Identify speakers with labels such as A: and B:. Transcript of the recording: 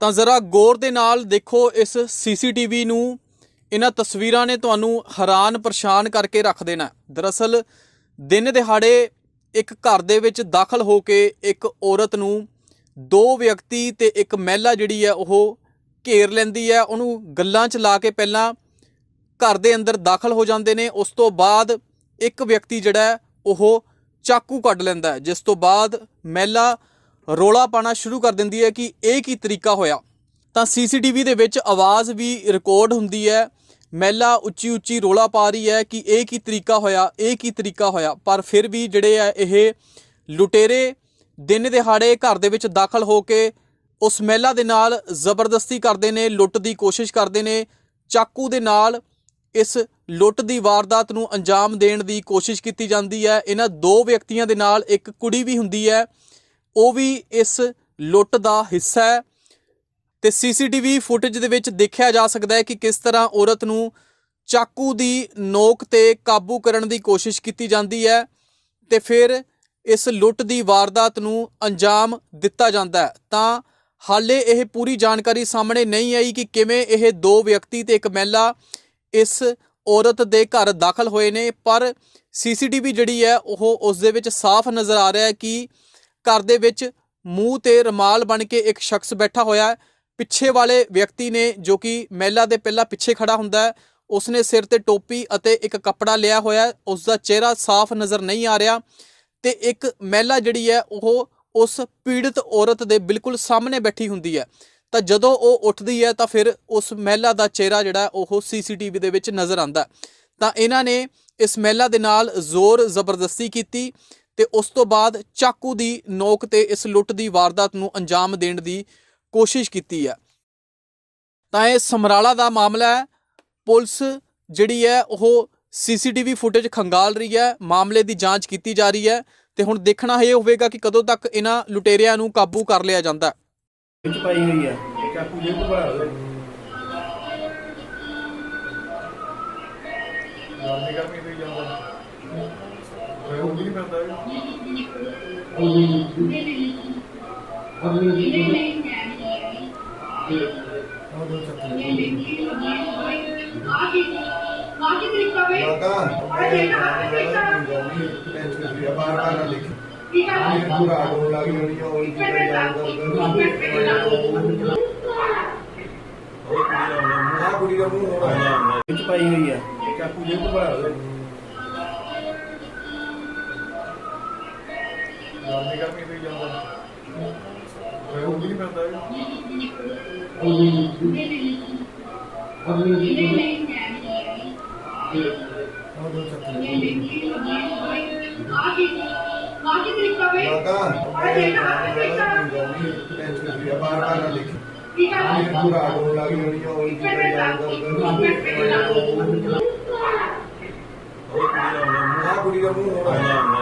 A: ਤਾਂ ਜ਼ਰਾ ਗੌਰ ਦੇ ਨਾਲ ਦੇਖੋ ਇਸ ਸੀਸੀਟੀਵੀ ਨੂੰ, ਇਹਨਾਂ ਤਸਵੀਰਾਂ ਨੇ ਤੁਹਾਨੂੰ ਹੈਰਾਨ ਪਰੇਸ਼ਾਨ ਕਰਕੇ ਰੱਖ ਦੇਣਾ। ਦਰਅਸਲ ਦਿਨ ਦਿਹਾੜੇ ਇੱਕ ਘਰ ਦੇ ਵਿੱਚ ਦਾਖਲ ਹੋ ਕੇ ਇੱਕ ਔਰਤ ਨੂੰ ਦੋ ਵਿਅਕਤੀ ਤੇ ਇੱਕ ਮਹਿਲਾ ਜਿਹੜੀ ਹੈ ਉਹ ਘੇਰ ਲੈਂਦੀ ਹੈ। ਉਹਨੂੰ ਗੱਲਾਂ 'ਚ ਲਾ ਕੇ ਪਹਿਲਾਂ ਘਰ ਦੇ ਅੰਦਰ ਦਾਖਲ ਹੋ ਜਾਂਦੇ ਨੇ। ਉਸ ਤੋਂ ਬਾਅਦ ਇੱਕ ਵਿਅਕਤੀ ਜਿਹੜਾ ਉਹ ਚਾਕੂ ਕੱਢ ਲੈਂਦਾ ਜਿਸ ਤੋਂ ਬਾਅਦ ਮਹਿਲਾ ਰੋਲਾ ਪਾਣਾ ਸ਼ੁਰੂ ਕਰ ਦਿੰਦੀ ਹੈ ਕਿ ਇਹ ਕੀ ਤਰੀਕਾ ਹੋਇਆ। ਤਾਂ ਸੀਸੀਟੀਵੀ ਦੇ ਵਿੱਚ ਆਵਾਜ਼ ਵੀ ਰਿਕਾਰਡ ਹੁੰਦੀ ਹੈ। ਮਹਿਲਾ ਉੱਚੀ ਉੱਚੀ ਰੋਲਾ ਪਾ ਰਹੀ ਹੈ ਕਿ ਇਹ ਕੀ ਤਰੀਕਾ ਹੋਇਆ, ਇਹ ਕੀ ਤਰੀਕਾ ਹੋਇਆ। ਪਰ ਫਿਰ ਵੀ ਜਿਹੜੇ ਆ ਇਹ ਲੁਟੇਰੇ ਦਿਨ ਦਿਹਾੜੇ ਘਰ ਦੇ ਵਿੱਚ ਦਾਖਲ ਹੋ ਕੇ ਉਸ ਮਹਿਲਾ ਦੇ ਨਾਲ ਜ਼ਬਰਦਸਤੀ ਕਰਦੇ ਨੇ, ਲੁੱਟ ਦੀ ਕੋਸ਼ਿਸ਼ ਕਰਦੇ ਨੇ। ਚਾਕੂ ਦੇ ਨਾਲ ਇਸ ਲੁੱਟ ਦੀ ਵਾਰਦਾਤ ਨੂੰ ਅੰਜਾਮ ਦੇਣ ਦੀ ਕੋਸ਼ਿਸ਼ ਕੀਤੀ ਜਾਂਦੀ ਹੈ। ਇਹਨਾਂ ਦੋ ਵਿਅਕਤੀਆਂ ਦੇ ਨਾਲ ਇੱਕ ਕੁੜੀ ਵੀ ਹੁੰਦੀ ਹੈ। ਉਹ ਵੀ ਇਸ ਲੁੱਟ ਦਾ ਹਿੱਸਾ ਹੈ। ਤੇ ਸੀਸੀਟੀਵੀ ਫੁਟੇਜ ਦੇ ਵਿੱਚ ਦੇਖਿਆ ਜਾ ਸਕਦਾ ਹੈ ਕਿ ਕਿਸ ਤਰ੍ਹਾਂ ਔਰਤ ਨੂੰ ਚਾਕੂ ਦੀ ਨੋਕ ਤੇ ਕਾਬੂ ਕਰਨ ਦੀ ਕੋਸ਼ਿਸ਼ ਕੀਤੀ ਜਾਂਦੀ ਹੈ ਤੇ ਫਿਰ ਇਸ ਲੁੱਟ ਦੀ ਵਾਰਦਾਤ ਨੂੰ ਅੰਜਾਮ ਦਿੱਤਾ ਜਾਂਦਾ ਹੈ। ਤਾਂ ਹਾਲੇ ਇਹ ਪੂਰੀ ਜਾਣਕਾਰੀ ਸਾਹਮਣੇ ਨਹੀਂ ਆਈ ਕਿ ਕਿਵੇਂ ਇਹ ਦੋ ਵਿਅਕਤੀ ਤੇ ਇੱਕ ਮਹਿਲਾ ਇਸ ਔਰਤ ਦੇ ਘਰ ਦਾਖਲ ਹੋਏ ਨੇ, ਪਰ ਸੀਸੀਟੀਵੀ ਜਿਹੜੀ ਹੈ ਉਹ ਉਸ ਦੇ ਵਿੱਚ ਸਾਫ਼ ਨਜ਼ਰ ਆ ਰਿਹਾ ਹੈ ਕਿ ਘਰ ਦੇ ਵਿੱਚ ਮੂੰਹ ਤੇ ਰਮਾਲ ਬਣ ਕੇ ਇੱਕ ਸ਼ਖਸ ਬੈਠਾ ਹੋਇਆ ਹੈ। ਪਿੱਛੇ ਵਾਲੇ ਵਿਅਕਤੀ ਨੇ ਜੋ ਕਿ ਮਹਿਲਾ ਦੇ ਪਹਿਲਾਂ ਪਿੱਛੇ ਖੜਾ ਹੁੰਦਾ ਹੈ, ਉਸਨੇ ਸਿਰ ਤੇ ਟੋਪੀ ਅਤੇ ਇੱਕ ਕੱਪੜਾ ਲਿਆ ਹੋਇਆ ਹੈ। ਉਸ ਦਾ ਚਿਹਰਾ ਸਾਫ਼ ਨਜ਼ਰ ਨਹੀਂ ਆ ਰਿਹਾ ਤੇ ਇੱਕ ਮਹਿਲਾ ਜਿਹੜੀ ਹੈ, ਉਹ ਉਸ ਪੀੜਤ ਔਰਤ ਦੇ ਬਿਲਕੁਲ ਸਾਹਮਣੇ ਬੈਠੀ ਹੁੰਦੀ ਹੈ। ਤਾਂ ਜਦੋਂ ਉਹ ਉੱਠਦੀ ਹੈ, ਤਾਂ ਫਿਰ ਉਸ ਮਹਿਲਾ ਦਾ ਚਿਹਰਾ ਜਿਹੜਾ ਹੈ, ਉਹ ਸੀਸੀਟੀਵੀ ਦੇ ਵਿੱਚ ਨਜ਼ਰ ਆਂਦਾ ਤਾਂ ਇਹਨਾਂ ਨੇ ਇਸ ਮਹਿਲਾ ਦੇ ਨਾਲ ਜ਼ੋਰ ਜ਼ਬਰਦਸਤੀ ਕੀਤੀ ਤੇ ਉਸ ਤੋਂ ਬਾਅਦ ਚਾਕੂ ਦੀ ਨੋਕ ਤੇ ਇਸ ਲੁੱਟ ਦੀ ਵਾਰਦਾਤ ਨੂੰ ਅੰਜਾਮ ਦੇਣ ਦੀ ਕੋਸ਼ਿਸ਼ ਕੀਤੀ ਹੈ। ਤਾਂ ਇਹ ਸਮਰਾਲਾ ਦਾ ਮਾਮਲਾ ਹੈ। ਪੁਲਿਸ ਜਿਹੜੀ ਹੈ, ਉਹ ਸੀਸੀਟੀਵੀ ਫੁਟੇਜ ਖੰਗਾਲ ਰਹੀ ਹੈ। ਮਾਮਲੇ ਦੀ ਜਾਂਚ ਕੀਤੀ ਜਾ ਰਹੀ ਹੈ ਤੇ ਹੁਣ ਦੇਖਣਾ ਇਹ ਹੋਵੇਗਾ ਕਿ ਕਦੋਂ ਤੱਕ ਇਹਨਾਂ ਲੁਟੇਰਿਆਂ ਨੂੰ ਕਾਬੂ ਕਰ ਲਿਆ ਜਾਂਦਾ
B: ਵਿੱਚ ਪਾਈ ਹੋਈ ਆ ਚਾਕੂ ਜੇ ਤੋਂ ਬਾਹਰ
C: ਗਰਮੀ ਗਰਮੀ ਤੇ ਜਾਂਦਾ। ਉਹ ਨਹੀਂ ਪੈਂਦਾ ਕੁੜੀ ਦਾ ਮੂੰਹ ਹੋਣਾ
B: ਵਿੱਚ ਪਾਈ ਹੋਈ ਆ। ਚਾਕੂ ਜੇ ਤੋਂ ਬਾਹਰ
C: ਗਰਮੀ ਗਰਮੀ ਤੇ ਜਾਂਦਾ ਉਹ ਨਹੀਂ ਪੈਂਦਾ ਇਹ। ਕੁੜੀ ਦਾ ਮੂੰਹ ਹੋਣਾ।